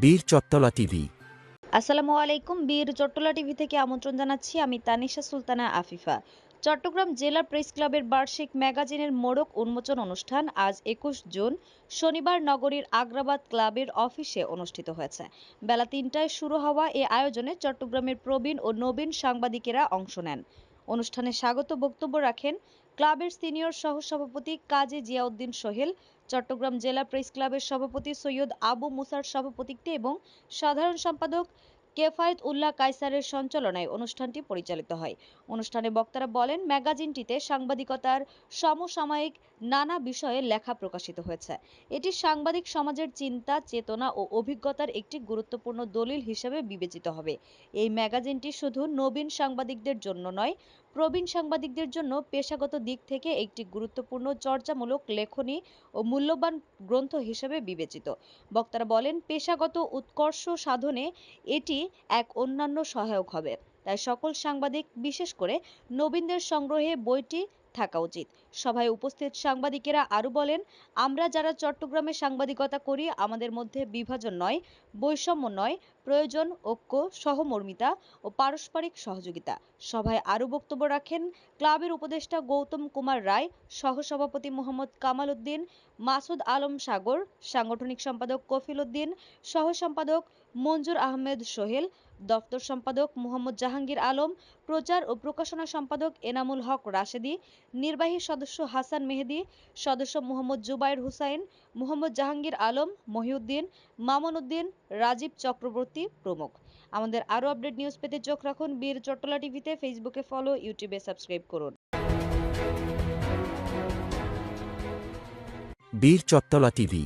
বীর চত্তলা টিভি। আসসালামু আলাইকুম, বীর চট্টলা টিভি থেকে আমন্ত্রণ জানাচ্ছি আমি তানিশা সুলতানা আফিফা। চট্টগ্রাম জেলা প্রেস ক্লাবের বার্ষিক ম্যাগাজিনের মোড়ক উন্মোচন অনুষ্ঠান আজ একুশ জুন, শনিবার নগরীর আগ্রাবাদ ক্লাবের অফিসে অনুষ্ঠিত হয়েছে। বেলা তিনটায় শুরু হওয়া এ আয়োজনে চট্টগ্রামের প্রবীণ ও নবীন সাংবাদিকেরা অংশ নেন। অনুষ্ঠানে স্বাগত বক্তব্য রাখেন ক্লাবের সিনিয়র সহ সভাপতি কাজী জিয়াউদ্দিন সোহেল, চট্টগ্রাম জেলা প্রেস ক্লাবের সভাপতি সৈয়দ আবু মুসার সভাপতিত্বে এবং সাধারণ সম্পাদক কেফায়েত উল্লাহ কায়সারের সঞ্চালনায় অনুষ্ঠানটি পরিচালিত হয়। অনুষ্ঠানে বক্তারা বলেন, ম্যাগাজিনটিতে সাংবাদিকতার সমসাময়িক নানা বিষয়ে লেখা প্রকাশিত হয়েছে। এটি সাংবাদিক সমাজের চিন্তা, চেতনা ও অভিজ্ঞতার একটি গুরুত্বপূর্ণ দলিল হিসেবে বিবেচিত হবে। এই ম্যাগাজিনটি শুধু নবীন সাংবাদিকদের জন্য নয় প্রবীণ সাংবাদিকদের জন্য পেশাগত দিক থেকে একটি গুরুত্বপূর্ণ, চর্চামূলক লেখনী ও মূল্যবান গ্রন্থ হিসেবে বিবেচিত। বক্তারা বলেন, পেশাগত উৎকর্ষ সাধনে এটি এক অন্যান্য সহায়ক হবে। তাই সকল সাংবাদিক, বিশেষ করে নবীনদের সংগ্রহে বইটি থাকা উচিত। সভায় উপস্থিত সাংবাদিকেরা আরও বলেন, আমরা যারা চট্টগ্রামে সাংবাদিকতা করি, আমাদের মধ্যে বিভাজন নয়, বৈষম্য নয় প্রয়োজন, ঐক্য, সহমর্মিতা ও পারস্পরিক সহযোগিতা। সভায় আরও বক্তব্য রাখেন ক্লাবের উপদেষ্টা গৌতম কুমার রায়, সহসভাপতি মোহাম্মদ কামাল উদ্দিন, মাসুদ আলম সাগর, সাংগঠনিক সম্পাদক কফিল উদ্দিন সহ সম্পাদক মঞ্জুর আহমেদ সোহেল, দপ্তর সম্পাদক মোহাম্মদ জাহাঙ্গীর আলম, প্রচার ও প্রকাশনা সম্পাদক এনামুল হক রাশেদি, নির্বাহী সদস্য হাসান মেহেদি, সদস্য মোহাম্মদ জুবাইর হুসাইন মোহাম্মদ জাহাঙ্গীর আলম, মহিউদ্দিন মামুন উদ্দিন রাজীব চক্রবর্তী প্রমুখ। আমাদের আরও আপডেট নিউজ পেতে চোখ রাখুন বীর চট্টলা টিভিতে, ফেসবুকে ফলো, ইউটিউবে সাবস্ক্রাইব করুন। বীর চট্টলা টিভি